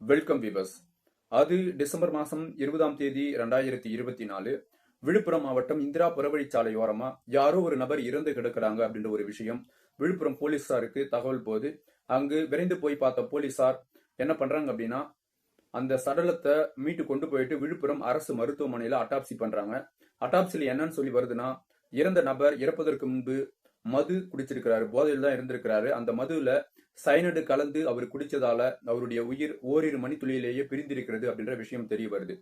Welcome விவஸ் அது December மாதம் இருபதாம் தேதி ரெண்டாயிரத்தி இருபத்தி நாலு. விழுப்புரம் மாவட்டம் இந்திரா புறவழிச்சாலை ஓரமா யாரோ ஒரு நபர் இறந்து கிடக்கிறாங்க அப்படின்ற ஒரு விஷயம் விழுப்புரம் போலீஸாருக்கு தகவல் போது அங்கு விரைந்து போய் பார்த்த போலீசார் என்ன பண்றாங்க அப்படின்னா அந்த சடலத்தை மீட்டு கொண்டு போயிட்டு விழுப்புரம் அரசு மருத்துவமனையில அட்டாப்சி பண்றாங்க. அட்டாப்சியில் என்னன்னு சொல்லி வருதுன்னா இறந்த நபர் இறப்பதற்கு முன்பு மது குடிச்சிருக்கிறாரு போதையில் தான் இருந்திருக்கிறாரு. அந்த மதுவில் சைனடு கலந்து அவர் குடிச்சதால அவருடைய உயிர் ஓரிரு மணித்துளியிலேயே பிரிந்திருக்கிறது அப்படின்ற விஷயம் தெரிய வருது.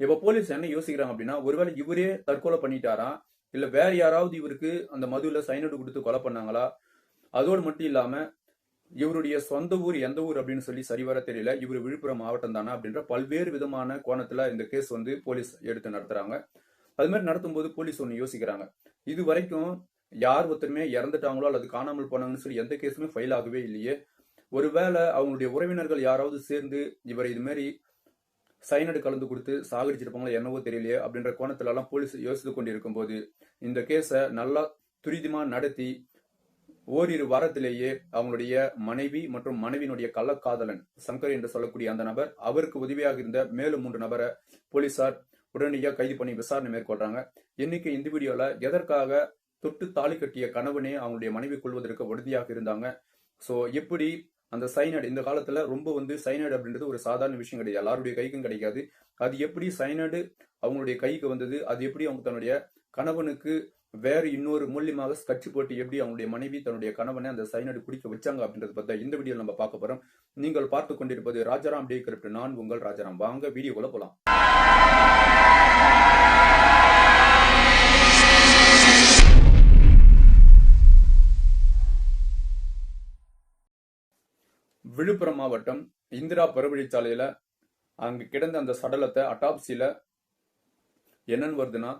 இப்ப போலீஸ் என்ன யோசிக்கிறாங்க அப்படின்னா ஒருவேளை இவரே தற்கொலை பண்ணிட்டாரா? இல்ல வேற யாராவது இவருக்கு அந்த மதுவில் சைனடு கொடுத்து கொலை பண்ணாங்களா? அதோடு மட்டும் இல்லாம இவருடைய சொந்த ஊர் எந்த ஊர் அப்படின்னு சொல்லி சரிவர தெரியல. இவர் விழுப்புரம் மாவட்டம் தானா அப்படின்ற பல்வேறு விதமான கோணத்துல இந்த கேஸ் வந்து போலீஸ் எடுத்து நடத்துறாங்க. அது மாதிரி நடத்தும் போது போலீஸ் ஒன்று யோசிக்கிறாங்க. இது வரைக்கும் யார் ஒருத்தருமே இறந்துட்டாங்களோ அல்லது காணாமல் போனாங்கன்னு சொல்லி எந்த கேஸுமே ஃபைல் ஆகவே இல்லையே. ஒருவேளை அவங்களுடைய உறவினர்கள் யாராவது சேர்ந்து இவர் இது மாதிரி சைனடு கலந்து கொடுத்து சாகடிச்சிருப்பாங்களா என்னவோ தெரியலையே அப்படின்ற கோணத்திலலாம் போலீஸ் யோசித்து கொண்டிருக்கும் போது இந்த கேஸை நல்லா துரிதமாக நடத்தி ஓரிரு வாரத்திலேயே அவங்களுடைய மனைவி மற்றும் மனைவியினுடைய கள்ளக்காதலன் சங்கர் என்று சொல்லக்கூடிய அந்த நபர் அவருக்கு உதவியாக இருந்த மேலும் மூன்று நபரை போலீசார் உடனடியாக கைது பண்ணி விசாரணை மேற்கொள்றாங்க. இன்னைக்கு இந்த வீடியோல எதற்காக தொட்டு தாலி கட்டிய கணவனே அவங்களுடைய மனைவி கொள்வதற்கு உறுதியாக இருந்தாங்க. ஸோ எப்படி அந்த சைனட் இந்த காலத்துல ரொம்ப வந்து சைனட் அப்படின்றது ஒரு சாதாரண விஷயம் கிடையாது. எல்லாருடைய கைக்கும் கிடைக்காது. அது எப்படி சைனடு அவங்களுடைய கைக்கு வந்தது? அது எப்படி அவங்க தன்னுடைய கணவனுக்கு வேற இன்னொரு மூலியமாக கட்சி போட்டு எப்படி அவங்களுடைய மனைவி தன்னுடைய கணவனை அந்த சைனடு குடிக்க வச்சாங்க அப்படின்றத பத்தி இந்த வீடியோ நம்ம பார்க்க போறோம். நீங்கள் பார்த்து கொண்டிருப்பது ராஜாராம் டே கிரிப்ட் நான் உங்கள் ராஜாராம். வாங்க வீடியோக்குள்ள போலாம். விழுப்புரம் மாவட்டம் இந்திரா பருவழிச்சாலையில அங்கு கிடந்த அந்த சடலத்தை அட்டாப்சியில் என்னன்னு வருதுன்னா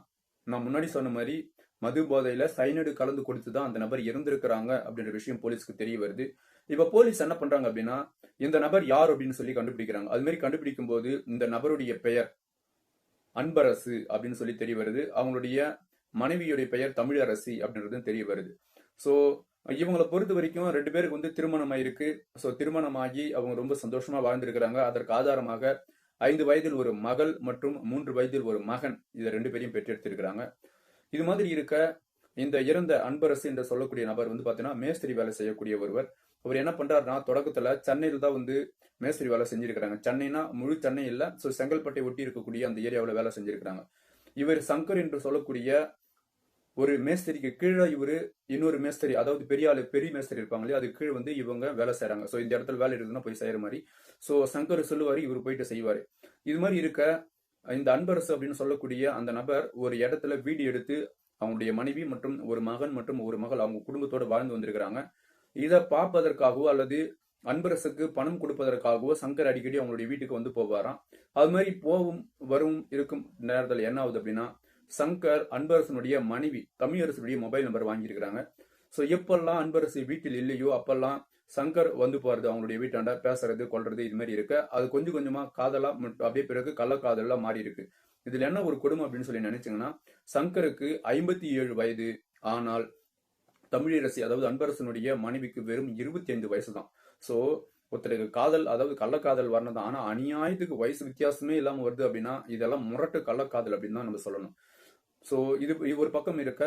நான் முன்னாடி சொன்ன மாதிரி மது போதையில சைனடு கலந்து கொடுத்து தான் அந்த நபர் இறந்திருக்கிறாங்க அப்படின்ற விஷயம் போலீஸ்க்கு தெரிய வருது. இப்ப போலீஸ் என்ன பண்றாங்க அப்படின்னா இந்த நபர் யார் அப்படின்னு சொல்லி கண்டுபிடிக்கிறாங்க. அது மாதிரி கண்டுபிடிக்கும் போது இந்த நபருடைய பெயர் அன்பரசு அப்படின்னு சொல்லி தெரிய வருது. அவங்களுடைய மனைவியுடைய பெயர் தமிழரசி அப்படின்றதும் தெரிய வருது. ஸோ இவங்களை பொறுத்த வரைக்கும் ரெண்டு பேருக்கு வந்து திருமணம் ஆயிருக்கு ஸோ திருமணமாகி அவங்க ரொம்ப சந்தோஷமா வாழ்ந்திருக்கிறாங்க. அதற்கு ஆதாரமாக ஐந்து வயதில் ஒரு மகள் மற்றும் மூன்று வயதில் ஒரு மகன் இதை ரெண்டு பேரையும் பெற்றெடுத்திருக்கிறாங்க. இது மாதிரி இருக்க இந்த இறந்த அன்பரசு என்று சொல்லக்கூடிய நபர் வந்து பாத்தீங்கன்னா மேஸ்திரி வேலை செய்யக்கூடிய ஒருவர். அவர் என்ன பண்றாருன்னா தொடக்கத்துல சென்னையில் தான் வந்து மேஸ்திரி வேலை செஞ்சிருக்கிறாங்க. சென்னைனா முழு சென்னை இல்ல ஸோ செங்கல்பட்டை ஒட்டி இருக்கக்கூடிய அந்த ஏரியாவில் வேலை செஞ்சிருக்கிறாங்க. இவர் சங்கர் என்று சொல்லக்கூடிய ஒரு மேஸ்திரிக்கு கீழே இவரு இன்னொரு மேஸ்திரி அதாவது பெரிய ஆளு பெரிய மேஸ்திரி இருப்பாங்க இல்லையா? அது கீழே வந்து இவங்க வேலை செய்யறாங்க ஸோ இந்த இடத்துல வேலை இருக்குதுன்னா போய் செய்யற மாதிரி. ஸோ சங்கர் சொல்லுவாரு இவர் போயிட்டு செய்வாரு. இது மாதிரி இருக்க இந்த அன்பரசு அப்படின்னு சொல்லக்கூடிய அந்த நபர் ஒரு இடத்துல வீடு எடுத்து அவங்களுடைய மனைவி மற்றும் ஒரு மகன் மற்றும் ஒரு மகள் அவங்க குடும்பத்தோடு வாழ்ந்து வந்திருக்கிறாங்க. இதை பார்ப்பதற்காகவோ அல்லது அன்பரசுக்கு பணம் கொடுப்பதற்காகவோ சங்கர் அடிக்கடி அவங்களுடைய வீட்டுக்கு வந்து போவாராம். அது மாதிரி போகும் வரும் இருக்கும் நேரத்தில் என்ன ஆகுது அப்படின்னா சங்கர் அன்பரசனுடைய மனைவி தமிழரசனுடைய மொபைல் நம்பர் வாங்கியிருக்கிறாங்க. ஸோ எப்பெல்லாம் அன்பரசு வீட்டில் இல்லையோ அப்பெல்லாம் சங்கர் வந்து போறது அவங்களுடைய வீட்டாண்ட பேசுறது கொள்றது இது மாதிரி இருக்கு. அது கொஞ்சம் கொஞ்சமா காதலா அப்படியே பிறகு கள்ளக்காதலா மாறி இருக்கு இதுல என்ன ஒரு கொடுமை அப்படின்னு சொல்லி நினைச்சீங்கன்னா சங்கருக்கு ஐம்பத்தி ஏழு வயது ஆனால் தமிழரசி அதாவது அன்பரசனுடைய மனைவிக்கு வெறும் இருபத்தி ஐந்து வயசு தான். ஸோ ஒருத்தருக்கு காதல் அதாவது கள்ளக்காதல் வரணும் தான். ஆனா அநியாயத்துக்கு வயசு வித்தியாசமே இல்லாம வருது அப்படின்னா இதெல்லாம் முரட்டு கள்ளக்காதல் அப்படின்னு தான் நம்ம சொல்லணும். ஸோ இது ஒரு பக்கம் இருக்க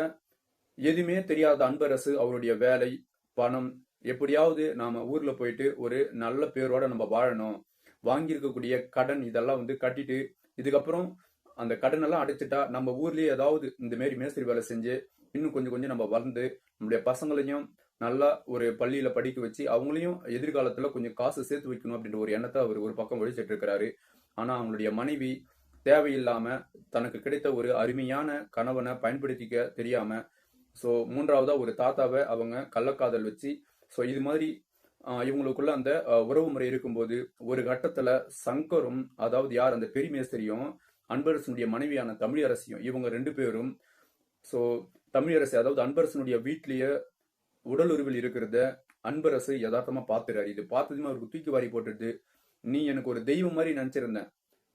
எதுவுமே தெரியாத அன்பரசு அவருடைய வேலை பணம் எப்படியாவது நாம ஊர்ல போயிட்டு ஒரு நல்ல பேரோட நம்ம வாழணும். வாங்கியிருக்கக்கூடிய கடன் இதெல்லாம் வந்து கட்டிட்டு இதுக்கப்புறம் அந்த கடன் எல்லாம் அடைச்சிட்டா நம்ம ஊர்லயே ஏதாவது இந்த மாரி மேஸ்திரி வேலை செஞ்சு இன்னும் கொஞ்சம் கொஞ்சம் நம்ம வளர்ந்து நம்முடைய பசங்களையும் நல்லா ஒரு பள்ளியில படிக்க வச்சு அவங்களையும் எதிர்காலத்துல கொஞ்சம் காசு சேர்த்து வைக்கணும் அப்படின்ற ஒரு எண்ணத்தை அவர் ஒரு பக்கம் ஒழிச்சிட்டு இருக்கிறாரு. ஆனா அவங்களுடைய மனைவி தேவையில்லாம தனக்கு கிடைத்த ஒரு அருமையான கணவனை பயன்படுத்திக்க தெரியாம ஸோ மூன்றாவதா ஒரு தாத்தாவை அவங்க கள்ளக்காதல் வச்சு ஸோ இது மாதிரி இவங்களுக்குள்ள அந்த உறவு முறை இருக்கும்போது ஒரு கட்டத்துல சங்கரும் அதாவது யார் அந்த பெருமேஸ்திரியும் அன்பரசனுடைய மனைவியான தமிழரசியும் இவங்க ரெண்டு பேரும் ஸோ தமிழரசி அதாவது அன்பரசனுடைய வீட்லயே உருவில் இருக்கிறத அன்பரசு யதார்த்தமா பார்த்துறாரு. இது பார்த்ததுமே அவருக்கு தூக்கி வாரி போட்டுட்டு நீ எனக்கு ஒரு தெய்வம் மாதிரி நினைச்சிருந்தேன்.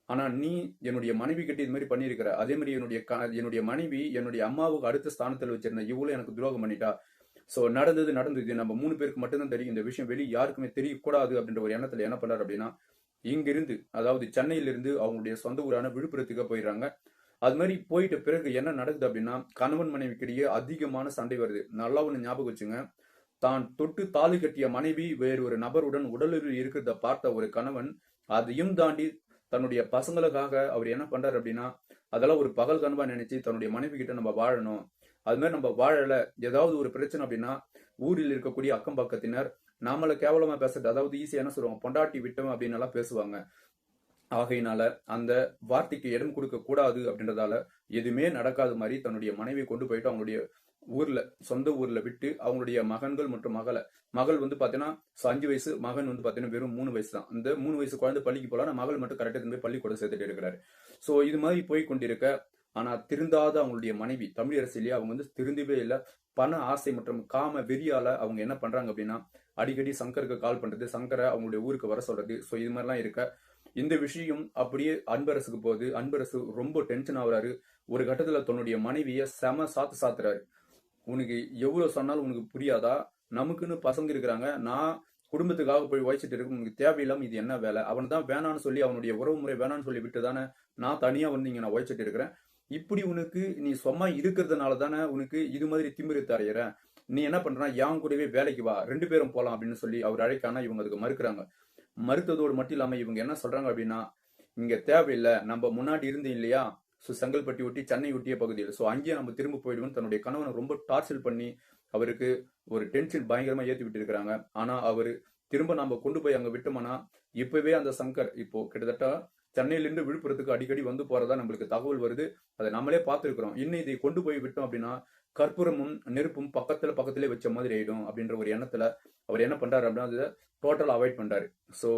ஆனால் நீ என்னுடைய மனைவி கிட்ட இது மாதிரி பண்ணியிருக்கிற. அதே மாதிரி என்னுடைய என்னுடைய மனைவி என்னுடைய அம்மாவுக்கு அடுத்த ஸ்தானத்தில் வச்சிருந்த இவ்வளோ எனக்கு துரோகம் பண்ணிட்டா. ஸோ நடந்தது நடந்தது. நம்ம மூணு பேருக்கு மட்டும்தான் தெரியும். இந்த விஷயம் வெளியே யாருக்குமே தெரியக்கூடாது அப்படின்ற ஒரு எண்ணத்தில் என்ன பண்ணார் அப்படின்னா இங்கிருந்து அதாவது சென்னையிலிருந்து அவங்களுடைய சொந்த ஊரான விழுப்புரத்துக்கு போயிடுறாங்க. அது மாதிரி போயிட்ட பிறகு என்ன நடக்குது அப்படின்னா கணவன் மனைவிக்கிடையே அதிகமான சண்டை வருது. நல்லா ஒன்று ஞாபகம் வச்சுங்க. தான் தொட்டு தாலி கட்டிய மனைவி வேறு ஒரு நபருடன் உடலில் இருக்கிறத பார்த்த ஒரு கணவன் அதையும் தாண்டி தன்னுடைய பசங்களுக்காக அவர் என்ன பண்றாரு அப்படின்னா அதெல்லாம் ஒரு பகல் கனவா நினைச்சு தன்னுடைய மனைவி கிட்ட நம்ம வாழணும். அது மாதிரி நம்ம வாழல ஏதாவது ஒரு பிரச்சனை அப்படின்னா ஊரில் இருக்கக்கூடிய அக்கம் பக்கத்தினர் நாமள கேவலமா பேசுறது அதாவது ஈஸியா என்ன சொல்லுவாங்க பொண்டாட்டி விட்டோம் அப்படின்னு எல்லாம் பேசுவாங்க. ஆகையினால அந்த வார்த்தைக்கு இடம் கொடுக்க கூடாது அப்படின்றதால எதுவுமே நடக்காத மாதிரி தன்னுடைய மனைவியை கொண்டு போயிட்டு அவங்களுடைய ஊர்ல சொந்த ஊர்ல விட்டு அவங்களுடைய மகன்கள் மற்றும் மகளை. மகள் வந்து பாத்தீங்கன்னா அஞ்சு வயசு மகன் வந்து பாத்தீங்கன்னா வெறும் மூணு வயசு தான். இந்த மூணு வயசு குழந்தை பள்ளிக்கு போலாம் மகள் மட்டும் கரெக்டாக போய் பள்ளிக்கூடம் சேர்த்துட்டு இருக்கிறாரு. சோ இது மாதிரி போய் கொண்டிருக்க ஆனா திருந்தாத அவங்களுடைய மனைவி தமிழரசிலேயே அவங்க வந்து திருந்தவே இல்லை. பண ஆசை மற்றும் காம வெறியால அவங்க என்ன பண்றாங்க அப்படின்னா அடிக்கடி சங்கருக்கு கால் பண்றது சங்கரை அவங்களுடைய ஊருக்கு வர சொல்றது. ஸோ இது மாதிரிலாம் இருக்க இந்த விஷயம் அப்படியே அன்பரசுக்கு போகுது. அன்பரசு ரொம்ப டென்ஷன் ஆகுறாரு. ஒரு கட்டத்துல தன்னுடைய மனைவிய செம சாத்து சாத்துறாரு. உனக்கு எவ்வளவு சொன்னாலும் உனக்கு புரியாதா? நமக்குன்னு பசங்க இருக்கிறாங்க. நான் குடும்பத்துக்காக போய் உழைச்சிட்டு இருக்கும் உனக்கு தேவையில்லாம இது என்ன வேலை? அவன் தான் வேணான்னு சொல்லி அவனுடைய உறவு முறை வேணான்னு சொல்லி விட்டு தானே நான் தனியா வந்து இங்க நான் உழைச்சிட்டு இருக்கிறேன். இப்படி உனக்கு நீ சும்மா இருக்கிறதுனால தானே உனக்கு இது மாதிரி திமிரு தரையிற நீ என்ன பண்ற என் கூடவே வேலைக்கு வா. ரெண்டு பேரும் போலாம் அப்படின்னு சொல்லி அவர் அழைக்கானா இவங்க அதுக்கு மறுக்கிறாங்க. மறுத்ததோடு மட்டும் இல்லாம இவங்க என்ன சொல்றாங்க அப்படின்னா இங்க தேவையில்லை. நம்ம முன்னாடி இருந்து இல்லையா? ஸோ செங்கல்பட்டி ஒட்டி சென்னை ஒட்டிய பகுதியில். ஸோ அங்கேயே நம்ம திரும்ப போயிடுவோம் தன்னுடைய கணவனை ரொம்ப டார்ச்சர் பண்ணி அவருக்கு ஒரு டென்ஷன் பயங்கரமாக ஏற்றி விட்டு இருக்கிறாங்க அவர் திரும்ப நம்ம கொண்டு போய் அங்கே விட்டோம்னா இப்போவே அந்த சங்கர் இப்போ கிட்டத்தட்ட சென்னையிலிருந்து விழுப்புரத்துக்கு அடிக்கடி வந்து போறதா நம்மளுக்கு தகவல் வருது. அதை நம்மளே பார்த்துருக்குறோம். இன்னும் இதை கொண்டு போய் விட்டோம் அப்படின்னா கற்பூரமும் நெருப்பும் பக்கத்துல பக்கத்திலே வச்ச மாதிரி ஆயிடும் அப்படின்ற ஒரு எண்ணத்துல அவர் என்ன பண்றாரு அப்படின்னா அதை டோட்டல் அவாய்ட் பண்றாரு. ஸோ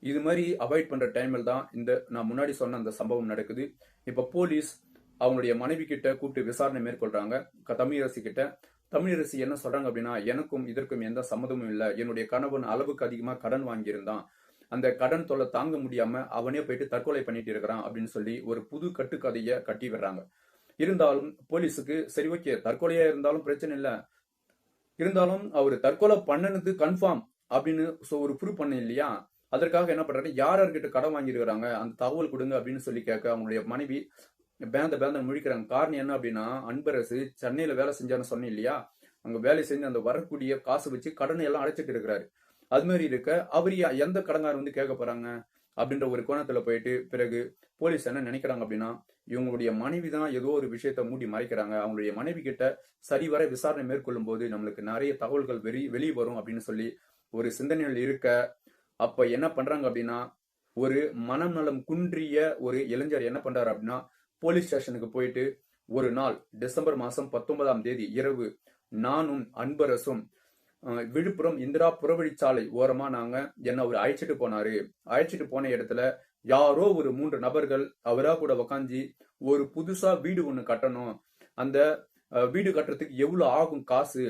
இது மாதிரி அவாய்ட் பண்ற டைமில் தான் இந்த நான் முன்னாடி சொன்ன அந்த சம்பவம் நடக்குது. இப்ப போலீஸ் அவங்களுடைய மனைவி கிட்ட கூப்பிட்டு விசாரணை மேற்கொள்றாங்க க- தமிழரசி கிட்ட தமிழரசி என்ன சொல்றாங்க அப்படின்னா எனக்கும் இதற்கும் எந்த சம்மதமும் இல்லை. என்னுடைய கணவன் அளவுக்கு அதிகமா கடன் வாங்கியிருந்தான். அந்த கடன் தொல்லை தாங்க முடியாம அவனே போயிட்டு தற்கொலை பண்ணிட்டு இருக்கிறான் அப்படின்னு சொல்லி ஒரு புது கட்டுக்கதைய கட்டி விடுறாங்க. இருந்தாலும் போலீஸுக்கு சரி ஓகே தற்கொலையா இருந்தாலும் பிரச்சனை இல்லை. இருந்தாலும் அவர் தற்கொலை பண்ணனது கன்ஃபார்ம் அப்படின்னு ஒரு ப்ரூவ் பண்ண இல்லையா? அதற்காக என்ன பண்றாரு? யார் யார்கிட்ட கடன் வாங்கியிருக்கிறாங்க? அந்த தகவல் கொடுங்க அப்படின்னு சொல்லி கேட்க அவங்களுடைய மனைவி பேந்த பேந்த முழிக்கிறாங்க. காரணம் என்ன அப்படின்னா அன்பரசு சென்னையில வேலை செஞ்சாருன்னு சொன்னேன் இல்லையா? அங்க வேலை செஞ்சு அந்த வரக்கூடிய காசு வச்சு கடனை எல்லாம் அடைச்சிட்டு இருக்கிறாரு. அது மாதிரி இருக்க அவர் யா- எந்த கடங்காரர் வந்து கேட்க போறாங்க? அப்படின்ற ஒரு கோணத்துல போயிட்டு பிறகு போலீஸ் என்ன நினைக்கிறாங்க அப்படின்னா இவங்களுடைய மனைவி தான் ஏதோ ஒரு விஷயத்த மூடி மறைக்கிறாங்க. அவங்களுடைய மனைவி கிட்ட சரிவர விசாரணை மேற்கொள்ளும் போது நம்மளுக்கு நிறைய தகவல்கள் வெளி வெளியே வரும் அப்படின்னு சொல்லி ஒரு சிந்தனையில் இருக்க அப்ப என்ன பண்றாங்க அப்படின்னா ஒரு மனம் நலம் குன்றிய ஒரு இளைஞர் என்ன பண்றாரு அப்படின்னா போலீஸ் ஸ்டேஷனுக்கு போயிட்டு ஒரு நாள் டிசம்பர் மாசம் பத்தொன்பதாம் தேதி இரவு நானும் அன்பரசும் விழுப்புரம் இந்திரா புறவழிச்சாலை ஓரமா நாங்க என்ன அவர் அழைச்சிட்டு போனாரு. அழைச்சிட்டு போன இடத்துல யாரோ ஒரு மூன்று நபர்கள் அவரா கூட உக்காந்து ஒரு புதுசா வீடு ஒண்ணு கட்டணும். அந்த வீடு கட்டுறதுக்கு எவ்வளவு ஆகும் காசு?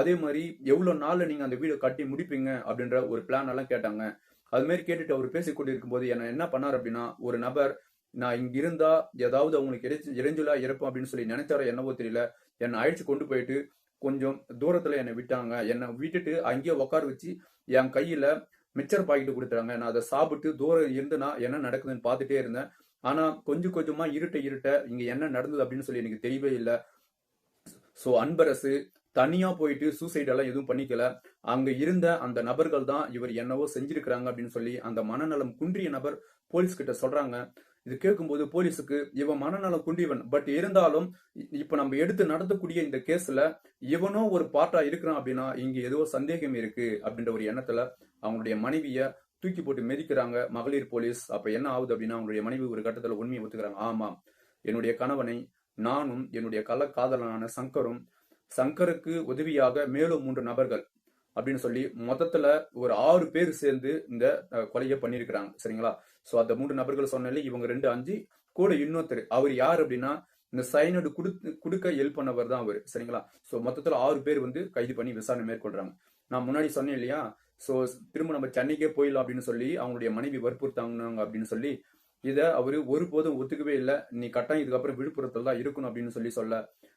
அதே மாதிரி எவ்வளோ நாளில் நீங்கள் அந்த வீடு கட்டி முடிப்பீங்க அப்படின்ற ஒரு பிளான் எல்லாம் கேட்டாங்க. அது மாதிரி கேட்டுட்டு அவர் பேசி கொண்டிருக்கும் போது என்ன என்ன பண்ணார் அப்படின்னா ஒரு நபர் நான் இங்க இருந்தா ஏதாவது அவங்களுக்கு இறைச்சி இறைஞ்சலா இருப்போம் அப்படின்னு சொல்லி நினைச்சாரோ என்னவோ தெரியல. என்னை அழைச்சு கொண்டு போயிட்டு கொஞ்சம் தூரத்துல என்னை விட்டாங்க. என்னை விட்டுட்டு அங்கேயே உட்கார வச்சு என் கையில மிச்சர் பாக்கெட்டு கொடுத்தாங்க நான் அதை சாப்பிட்டு தூரம் இருந்துனா என்ன நடக்குதுன்னு பார்த்துட்டே இருந்தேன். ஆனா கொஞ்சம் கொஞ்சமா இருட்ட இருட்ட இங்க என்ன நடந்தது அப்படின்னு சொல்லி எனக்கு தெரியவே இல்லை. சோ அன்பரசு தனியா போயிட்டு சூசைட் எல்லாம் எதுவும் பண்ணிக்கல. அங்க இருந்த அந்த நபர்கள் தான் இவர் என்னவோ செஞ்சிருக்கிறாங்க அப்படின்னு சொல்லி அந்த மனநலம் குன்றிய நபர் போலீஸ் கிட்ட சொல்றாங்க. இது கேட்கும்போது போலீஸுக்கு இவன் மனநலம் குன்றியவன். பட் இருந்தாலும் இப்ப நம்ம எடுத்து நடத்தக்கூடிய இந்த கேஸ்ல இவனோ ஒரு பார்ட்டா இருக்கிறான் அப்படின்னா இங்க ஏதோ சந்தேகம் இருக்கு. அப்படின்ற ஒரு எண்ணத்துல அவங்களுடைய மனைவிய தூக்கி போட்டு மெதிக்கிறாங்க. மகளிர் போலீஸ் அப்ப என்ன ஆகுது அப்படின்னா அவங்களுடைய மனைவி ஒரு கட்டத்துல உண்மையை ஒத்துக்கிறாங்க. ஆமாம் என்னுடைய கணவனை நானும் என்னுடைய கள்ள காதலனான சங்கரும் சங்கருக்கு உதவியாக மேலும் மூன்று நபர்கள் அப்படின்னு சொல்லி மொத்தத்துல ஒரு ஆறு பேர் சேர்ந்து இந்த கொலையை பண்ணியிருக்கிறாங்க. சரிங்களா? சோ அந்த மூன்று நபர்கள் சொன்னாலே இவங்க ரெண்டு அஞ்சு கூட இன்னொருத்தர். அவர் யார் அப்படின்னா இந்த சைனடு கொடுத்து கொடுக்க ஹெல்ப் பண்ணவர் தான் அவர். சரிங்களா? சோ மொத்தத்துல ஆறு பேர் வந்து கைது பண்ணி விசாரணை மேற்கொள்றாங்க. நான் முன்னாடி சொன்னேன் இல்லையா? சோ திரும்ப நம்ம சென்னைக்கே போயிடலாம் அப்படின்னு சொல்லி அவங்களுடைய மனைவி வற்புறுத்தாங்க அப்படின்னு சொல்லி இதை அவரு ஒருபோதும் ஒத்துக்கவே இல்லை. நீ கட்டாயம் இதுக்கப்புறம் விழுப்புரத்துல தான் இருக்கணும் அப்படின்னு சொல்லி சொல்ல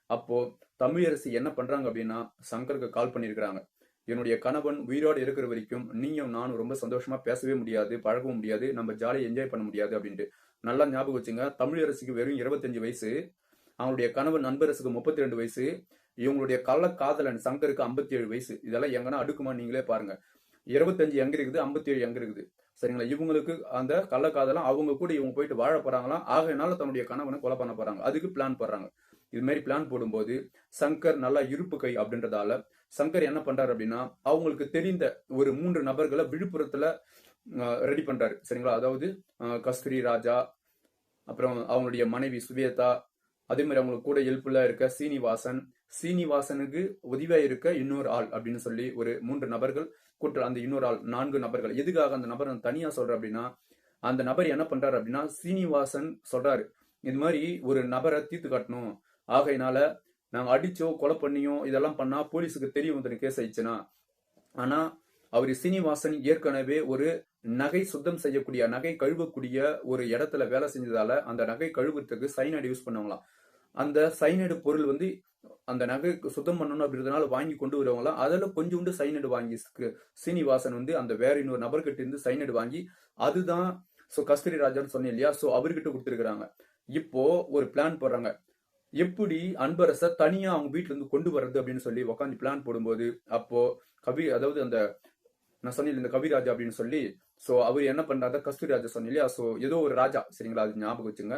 அப்போ தமிழரசி என்ன பண்றாங்க அப்படின்னா சங்கருக்கு கால் பண்ணியிருக்கிறாங்க என்னுடைய கணவன் உயிரோடு இருக்கிற வரைக்கும் நீயும் நானும் ரொம்ப சந்தோஷமா பேசவே முடியாது பழகவும் முடியாது நம்ம ஜாலியாக என்ஜாய் பண்ண முடியாது அப்படின்ட்டு. நல்லா ஞாபகம் வச்சுங்க தமிழரசுக்கு வெறும் இருபத்தஞ்சு வயசு அவங்களுடைய கணவன் நண்பரசுக்கு முப்பத்தி ரெண்டு வயசு இவங்களுடைய கள்ள காதலன் சங்கருக்கு ஐம்பத்தி ஏழு வயசு. இதெல்லாம் எங்கன்னா அடுக்குமா நீங்களே பாருங்க. இருபத்தஞ்சு எங்க இருக்குது ஐம்பத்தி ஏழு எங்க இருக்குது? சரிங்களா? இவங்களுக்கு அந்த கள்ளக்காதலாம் அவங்க கூட இவங்க போயிட்டு வாழ போறாங்களாம். ஆகையினால தன்னுடைய கணவனை கொலை பண்ண போறாங்க. அதுக்கு பிளான் போடுறாங்க. இது மாதிரி பிளான் போடும்போது சங்கர் நல்லா இருப்பு கை அப்படின்றதால சங்கர் என்ன பண்றாரு அப்படின்னா அவங்களுக்கு தெரிந்த ஒரு மூன்று நபர்களை விழுப்புரத்துல ரெடி பண்றாரு. சரிங்களா? அதாவது கஸ்தூரி ராஜா அப்புறம் அவங்களுடைய மனைவி சுவேதா அதே மாதிரி அவங்களுக்கு கூட ஹெல்ப்ஃபுல்லா இருக்க சீனிவாசன். சீனிவாசனுக்கு உதவியா இருக்க இன்னொரு ஆள் அப்படின்னு சொல்லி ஒரு மூன்று நபர்கள் கூட்டுற அந்த இன்னொரு ஆள் நான்கு நபர்கள். எதுக்காக அந்த நபர் நான் தனியா சொல்ற அப்படின்னா அந்த நபர் என்ன பண்றாரு அப்படின்னா சீனிவாசன் சொல்றாரு இது மாதிரி ஒரு நபரை தீர்த்து காட்டணும். ஆகையினால நாங்க அடிச்சோ கொலை பண்ணியோ இதெல்லாம் பண்ணா போலீஸுக்கு தெரிய வந்து கேஸ் ஆயிடுச்சுன்னா. ஆனா அவர் சீனிவாசன் ஏற்கனவே ஒரு நகை சுத்தம் செய்யக்கூடிய நகை கழுவக்கூடிய ஒரு இடத்துல வேலை செஞ்சதால அந்த நகை கழுவுறதுக்கு சைனைடு யூஸ் பண்ணுவாங்களாம். அந்த சைனைடு பொருள் வந்து அந்த நகை சுத்தம் பண்ணணும் அப்படின்றதுனால வாங்கி கொண்டு வருவாங்களாம். அதில் கொஞ்சோண்டு சைனைடு வாங்கி சீனிவாசன் வந்து அந்த வேற இன்னொரு நபர்கிட்ட இருந்து சைனைடு வாங்கி அதுதான் ஸோ கஸ்தூரி ராஜான்னு சொன்னேன் இல்லையா? ஸோ அவர்கிட்ட கொடுத்துருக்குறாங்க. இப்போ ஒரு பிளான் போடுறாங்க. எப்படி அன்பரசை தனியா அவங்க வீட்டுல இருந்து கொண்டு வர்றது அப்படின்னு சொல்லி உக்காந்து பிளான் போடும்போது அப்போ கவி அதாவது அந்த நான் சொன்னேன் இந்த கவிராஜா அப்படின்னு சொல்லி சோ அவர் என்ன பண்றாரு கஸ்தூரி ராஜா சொன்ன இல்லையா? சோ ஏதோ ஒரு ராஜா சரிங்களா? அது ஞாபகம் வச்சுங்க.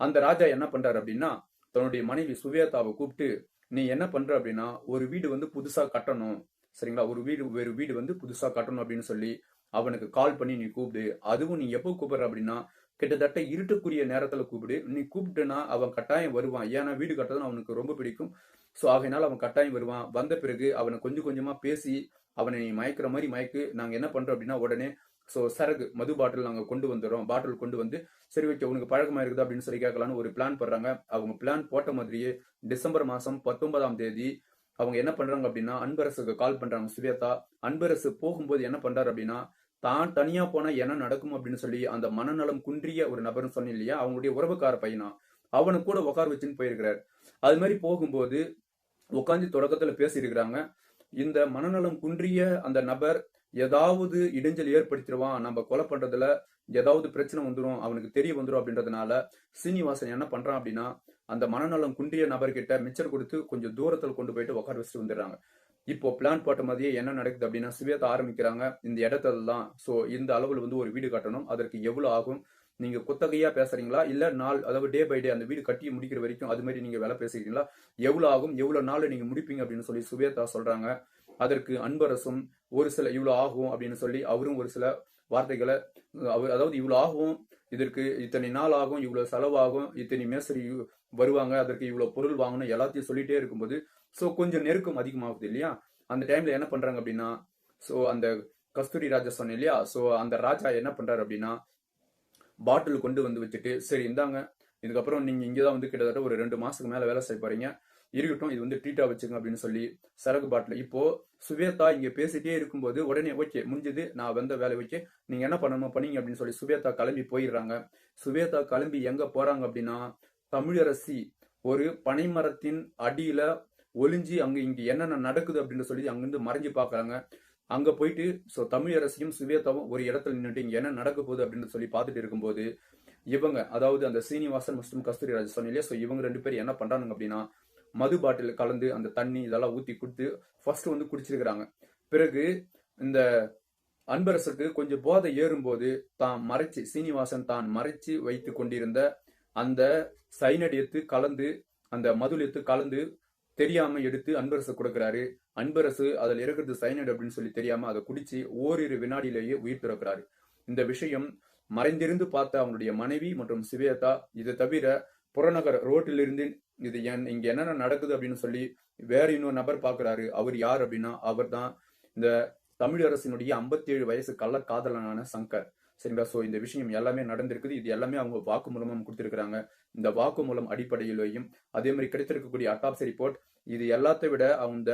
அந்த ராஜா என்ன பண்றாரு அப்படின்னா தன்னுடைய மனைவி சுவேதாவை கூப்பிட்டு நீ என்ன பண்ற அப்படின்னா ஒரு வீடு வந்து புதுசா கட்டணும் சரிங்களா? ஒரு வீடு வேறு வீடு வந்து புதுசா கட்டணும் அப்படின்னு சொல்லி அவனுக்கு கால் பண்ணி நீ கூப்பிடு. அதுவும் நீ எப்போ கூப்பிடுற அப்படின்னா கிட்டத்தட்ட இருட்டுக்குரிய நேரத்துல கூப்பிடு. நீ கூப்பிட்டுனா அவன் கட்டாயம் வருவான். ஏன்னா வீடு கட்டுறதுன்னு அவனுக்கு ரொம்ப பிடிக்கும். ஸோ ஆகையினால அவன் கட்டாயம் வருவான். வந்த பிறகு அவனை கொஞ்சம் கொஞ்சமா பேசி அவனை நீ மயக்கிற மாதிரி மயக்கு. நாங்க என்ன பண்றோம் அப்படின்னா உடனே ஸோ சரகு மது பாட்டில் நாங்க கொண்டு வந்துடுறோம். பாட்டில் கொண்டு வந்து சரி ஓகே உனக்கு பழக்கமா இருக்குது அப்படின்னு சொல்லி கேட்கலான்னு ஒரு பிளான் போடுறாங்க அவங்க பிளான் போட்ட மாதிரியே டிசம்பர் மாசம் பத்தொன்பதாம் தேதி அவங்க என்ன பண்றாங்க அப்படின்னா அன்பரசுக்கு கால் பண்றாங்க சுவேதா. அன்பரசு போகும்போது என்ன பண்றாரு அப்படின்னா தான் தனியா போனா என்ன நடக்கும் அப்படின்னு சொல்லி அந்த மனநலம் குன்றிய ஒரு நபர்னு சொன்னேன் இல்லையா? அவங்களுடைய உறவுக்கார பையனா? அவனை கூட உட்கார வச்சுன்னு போயிருக்கிறார். அது மாதிரி போகும்போது உட்காந்து தொடக்கத்துல பேசியிருக்கிறாங்க. இந்த மனநலம் குன்றிய அந்த நபர் ஏதாவது இடைஞ்சல் ஏற்படுத்திடுவான். நம்ம கொலை பண்றதுல ஏதாவது பிரச்சனை வந்துடும் அவனுக்கு தெரிய வந்துடும் அப்படின்றதுனால சீனிவாசன் என்ன பண்றான் அப்படின்னா அந்த மனநலம் குன்றிய நபர்கிட்ட மிச்சர் கொடுத்து கொஞ்சம் தூரத்தில் கொண்டு போயிட்டு உட்கார வச்சுட்டு வந்துடுறாங்க. இப்போ பிளான் போட்ட மாதிரியே என்ன நடக்குது அப்படின்னா சுவேத்த ஆரம்பிக்கிறாங்க. இந்த இடத்துல தான் ஸோ இந்த அளவில் வந்து ஒரு வீடு கட்டணும். அதற்கு எவ்வளோ ஆகும்? நீங்க குத்தகையா பேசுறீங்களா? இல்ல நாள் அதாவது டே பை டே அந்த வீடு கட்டி முடிக்கிற வரைக்கும் அது மாதிரி நீங்க வேலை பேசுறீங்களா எவ்வளவு ஆகும்? எவ்வளவு நாள் நீங்க முடிப்பீங்க அப்படின்னு சொல்லி சுவேதா சொல்றாங்க. அதற்கு அன்பரசும் ஒரு சில இவ்வளவு ஆகும் அப்படின்னு சொல்லி அவரும் ஒரு சில வார்த்தைகளை அவர் அதாவது இவ்வளவு ஆகும் இதற்கு இத்தனை நாள் ஆகும் இவ்வளவு செலவாகும் இத்தனை மேசரி வருவாங்க அதற்கு இவ்வளவு பொருள் வாங்கணும் எல்லாத்தையும் சொல்லிட்டே இருக்கும்போது ஸோ கொஞ்சம் நெருக்கம் அதிகமாகுது இல்லையா? அந்த டைம்ல என்ன பண்றாங்க அப்படின்னா ஸோ அந்த கஸ்தூரி ராஜா சொன்னேன் இல்லையா? ஸோ அந்த ராஜா என்ன பண்றாரு அப்படின்னா பாட்டில் கொண்டு வந்து வச்சுட்டு சரி இந்தாங்க. இதுக்கப்புறம் நீங்க இங்கதான் வந்து கிட்டத்தட்ட ஒரு ரெண்டு மாசத்துக்கு மேல வேலை செய்ய போறீங்க. இருக்கட்டும் இது வந்து ட்ரீட்டா வச்சுங்க அப்படின்னு சொல்லி சரகு பாட்டில் இப்போ சுவேதா இங்க பேசிட்டே இருக்கும்போது உடனே ஓகே முடிஞ்சது. நான் வந்த வேலை ஓகே நீங்க என்ன பண்ணணுமோ பண்ணீங்க அப்படின்னு சொல்லி சுவேதா கிளம்பி போயிடுறாங்க. சுவேதா கிளம்பி எங்க போறாங்க அப்படின்னா தமிழரசி ஒரு பனைமரத்தின் அடியில ஒளிஞ்சு அங்க இங்க என்னென்ன நடக்குது அப்படின்னு சொல்லி அங்கிருந்து மறைஞ்சு பாக்குறாங்க அங்க போயிட்டு ஸோ தமிழரசியும் சுவேதாவும் ஒரு இடத்துல நின்றுட்டு இங்க என்ன நடக்க போகுது அப்படின்னு சொல்லி பார்த்துட்டு இருக்கும்போது இவங்க அதாவது அந்த சீனிவாசன் மற்றும் கஸ்தூரி ராஜ் சொன்ன ஸோ இவங்க ரெண்டு பேரும் என்ன பண்றாங்க அப்படின்னா மது பாட்டில் கலந்து அந்த தண்ணி இதெல்லாம் ஊத்தி கொடுத்து ஃபர்ஸ்ட் வந்து குடிச்சிருக்கிறாங்க. பிறகு இந்த அன்பரசுக்கு கொஞ்சம் போதை ஏறும்போது தான் மறைச்சு சீனிவாசன் தான் மறைச்சு வைத்து கொண்டிருந்த அந்த சைனடியத்து எடுத்து கலந்து அந்த மதுள் கலந்து தெரியாம எடுத்து அன்பரசு கொடுக்குறாரு. அன்பரசு அதில் இருக்கிறது சைனட் அப்படின்னு சொல்லி தெரியாம அதை குடிச்சு ஓரிரு வினாடியிலேயே உயிர் பிறக்கிறாரு. இந்த விஷயம் மறைந்திருந்து பார்த்த அவனுடைய மனைவி மற்றும் சிவேதா இதை தவிர புறநகர் ரோட்டிலிருந்து இது என் இங்க என்னென்ன நடக்குது அப்படின்னு சொல்லி வேற இன்னொரு நபர் பாக்குறாரு அவர் யார் அப்படின்னா அவர் தான் இந்த தமிழரசினுடைய 57 ஏழு வயசு கள்ள காதலனான சங்கர். சரிங்களா? ஸோ இந்த விஷயம் எல்லாமே நடந்திருக்குது. இது எல்லாமே அவங்க வாக்கு மூலமும் கொடுத்திருக்கிறாங்க. இந்த வாக்கு மூலம் அடிப்படையிலேயும் அதே மாதிரி கிடைத்திருக்கக்கூடிய அட்டாப்சி ரிப்போர்ட் இது எல்லாத்தை விட அந்த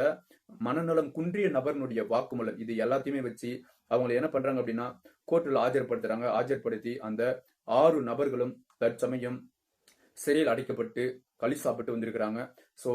மனநலம் குன்றிய நபர்னுடைய வாக்குமூலம் இது எல்லாத்தையுமே வச்சு அவங்களை என்ன பண்றாங்க அப்படின்னா கோர்ட்டில் ஆஜர்படுத்துறாங்க. ஆஜர்படுத்தி அந்த ஆறு நபர்களும் தற்சமயம் சிறையில் அடைக்கப்பட்டு களி சாப்பிட்டு வந்திருக்கிறாங்க. ஸோ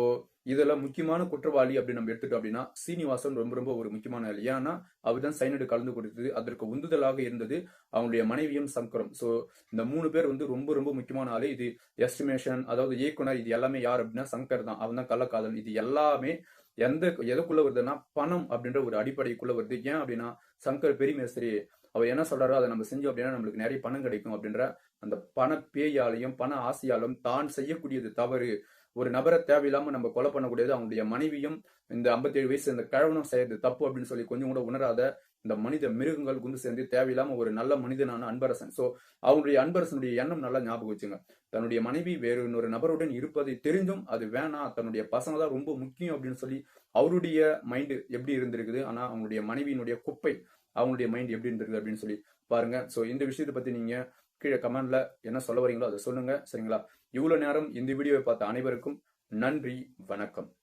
இதுல முக்கியமான குற்றவாளி அப்படின்னு நம்ம எடுத்துட்டோம் அப்படின்னா சீனிவாசன் ரொம்ப ரொம்ப ஒரு முக்கியமான ஆள். ஏன்னா அவர் தான் சைனடு கலந்து கொடுத்தது அதற்கு உந்துதலாக இருந்தது அவனுடைய மனைவியும் சங்கரம். சோ இந்த மூணு பேர் வந்து ரொம்ப ரொம்ப முக்கியமான ஆளு. இது எஸ்டிமேஷன் அதாவது இயக்குனர் இது எல்லாமே யார் அப்படின்னா சங்கர் தான். அவன் தான் கள்ளக்காதல். இது எல்லாமே எந்த எதுக்குள்ள வருதுன்னா பணம் அப்படின்ற ஒரு அடிப்படைக்குள்ள வருது. ஏன் அப்படின்னா சங்கர் பெரியமேஸ்திரி அவர் என்ன சொல்றாரோ அதை நம்ம செஞ்சோம் அப்படின்னா நம்மளுக்கு நிறைய பணம் கிடைக்கும் அப்படின்ற அந்த பண பேயாலையும் பண ஆசையாலும் தான் செய்யக்கூடியது தவறு. ஒரு நபரை தேவையில்லாம நம்ம கொலை பண்ணக்கூடியது அவங்களுடைய மனைவியும் இந்த 57 வயசு இந்த கழவனும் செய்யறது தப்பு அப்படின்னு சொல்லி கொஞ்சம் கூட உணராத இந்த மனித மிருகங்கள் குண்டு சேர்ந்து தேவையில்லாம ஒரு நல்ல மனிதனான அன்பரசன். சோ அவனுடைய அன்பரசனுடைய எண்ணம் நல்லா ஞாபகம் வச்சுங்க. தன்னுடைய மனைவி வேறு இன்னொரு நபருடன் இருப்பதை தெரிந்தும் அது வேணாம் தன்னுடைய பசங்க தான் ரொம்ப முக்கியம் அப்படின்னு சொல்லி அவருடைய மைண்டு எப்படி இருந்திருக்குது? ஆனா அவங்களுடைய மனைவியினுடைய குப்பை அவங்களுடைய மைண்ட் எப்படி இருந்திருக்கு அப்படின்னு சொல்லி பாருங்க. சோ இந்த விஷயத்தை பத்தி நீங்க கீழே கமெண்ட்ல என்ன சொல்ல வரீங்களோ அதை சொல்லுங்க. சரிங்களா? இவ்வளவு நேரம் இந்த வீடியோவை பார்த்த அனைவருக்கும் நன்றி வணக்கம்.